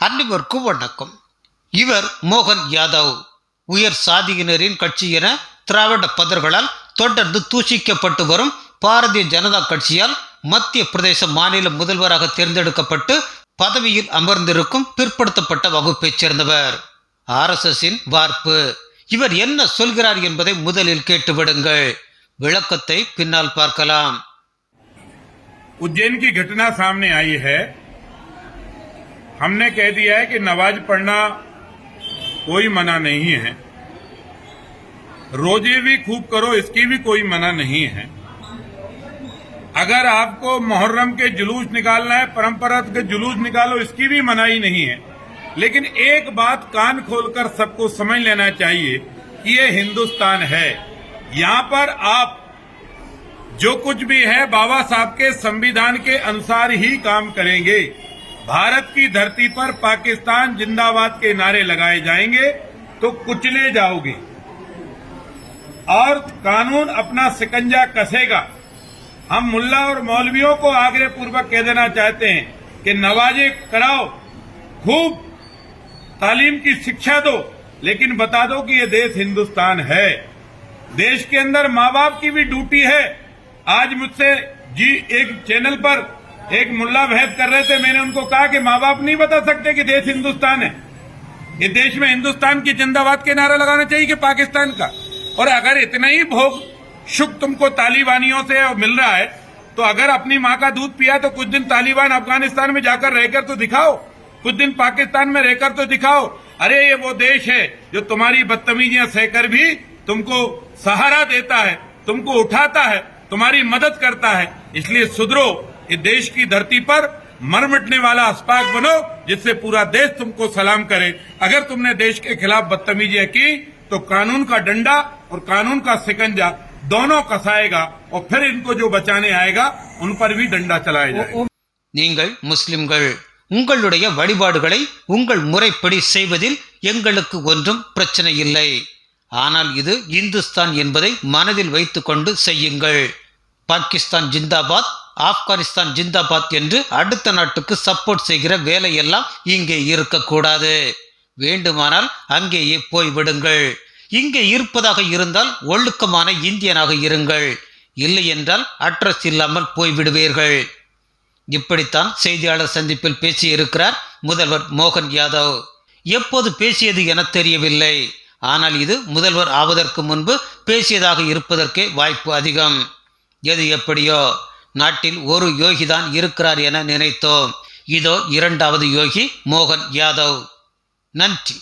அனைவருக்கும் வணக்கம் இவர் மோகன் யாதவ் உயர் சாதியினரின் கட்சி என திராவிட பதர்களால் தொடர்ந்து தூஷிக்கப்பட்டு வரும் பாரதிய ஜனதா கட்சியால் மத்திய பிரதேச மாநில முதல்வராக தேர்ந்தெடுக்கப்பட்டு பதவியில் அமர்ந்திருக்கும் பிற்படுத்தப்பட்ட வகுப்பைச் சேர்ந்தவர் ஆர்எஸ்எஸின் வார்ப்பு இவர் என்ன சொல்கிறார் என்பதை முதலில் கேட்டுவிடுங்கள் விளக்கத்தை பின்னால் பார்க்கலாம் उज्जैन की घटना सामने आई है हमने कह दिया है कि नमाज़ पढ़ना कोई मना नहीं है। रोज़े भी खूब करो, इसकी भी कोई मना नहीं है। अगर आपको मोहर्रम के जुलूस निकालना है परंपरा के जुलूस निकालो, इसकी भी मनाही नहीं है। लेकिन एक बात कान खोलकर सबको समझ लेना चाहिए कि ये हिंदुस्तान है। यहाँ पर आप जो कुछ भी है, बाबा साहब के संविधान के अनुसार ही काम करेंगे। भारत की धरती पर पाकिस्तान जिंदाबाद के नारे लगाए जाएँगे तो कुचले जाओगे। और कानून अपना सिकंजा कसेगा। हम मुल्ला और मौलवियों को आग्रह पूर्वक कह देना चाहते हैं कि नवाजे कराओ, खूब तालीम की शिक्षा दो, लेकिन बता दो कि ये देश हिंदुस्तान है। देश के अंदर माँ बाप की भी ड्यूटी है। आज मुझसे जी एक चैनल पर एक मुल्ला बहस कर रहे थे, मैंने उनको कहा कि माँ बाप नहीं बता सकते कि देश हिंदुस्तान है। ये देश में हिंदुस्तान की जिंदाबाद के नारा लगाना चाहिए कि पाकिस्तान का? और अगर इतना ही भोग सुख तुमको तालिबानियों से मिल रहा है तो अगर अपनी माँ का दूध पिया तो कुछ दिन तालिबान अफ़गानिस्तान में जाकर रहकर तो दिखाओ। कुछ दिन पाकिस्तान में रहकर तो दिखाओ। अरे, ये वो देश है जो तुम्हारी बदतमीजियाँ सहकर भी तुमको सहारा देता है, तुमको उठाता है, तुम्हारी मदद करता है। इसलिए सुधरो ये देश की धरती पर मर मिटने वाला अस्पाक बनो जिससे पूरा देश तुमको सलाम करे अगर तुमने देश के खिलाफ बदतमीजियां की तो कानून का डंडा और कानून का सिकंजा दोनों कसाएगा और फिर इनको जो बचाने आएगा उन पर भी डंडा चलाया जाएगा நீங்கள் முஸ்லிம்கள் உங்களுடைய வழிபாடுகளை உங்கள் முறைப்படி செய்வதில் எங்களுக்கு ஒன்றும் பிரச்சனை இல்லை ஆனால் இது இந்துஸ்தான் என்பதை மனதில் வைத்துக்கொண்டு செய்யுங்கள் பாகிஸ்தான் ஜிந்தாபாத் ஆப்கானிஸ்தான் ஜிந்தாபாத் என்று அடுத்த நாட்டுக்கு சப்போர்ட் செய்கிற வேலையெல்லாம் இங்கே இருக்கக்கூடாது. வேண்டுமானால் அங்கேயே போய்விடுங்கள். இங்கே இருப்பதாக இருந்தால் ஒழுக்கமான இந்தியனாக இருங்கள். இல்லை என்றால் அட்ரஸ் இல்லாமல் போய்விடுவீர்கள். இப்படித்தான் செய்தியாளர் சந்திப்பில் பேசியிருக்கிறார் முதல்வர் மோகன் யாதவ். எப்போது பேசியது என தெரியவில்லை. ஆனால் இது முதல்வர் ஆவதற்கு முன்பு பேசியதாக இருப்பதற்கே வாய்ப்பு அதிகம். எது எப்படியோ நாட்டில் ஒரு யோகிதான் இருக்கிறார் என நினைத்தோம். இதோ இரண்டாவது யோகி மோகன் யாதவ். நன்றி.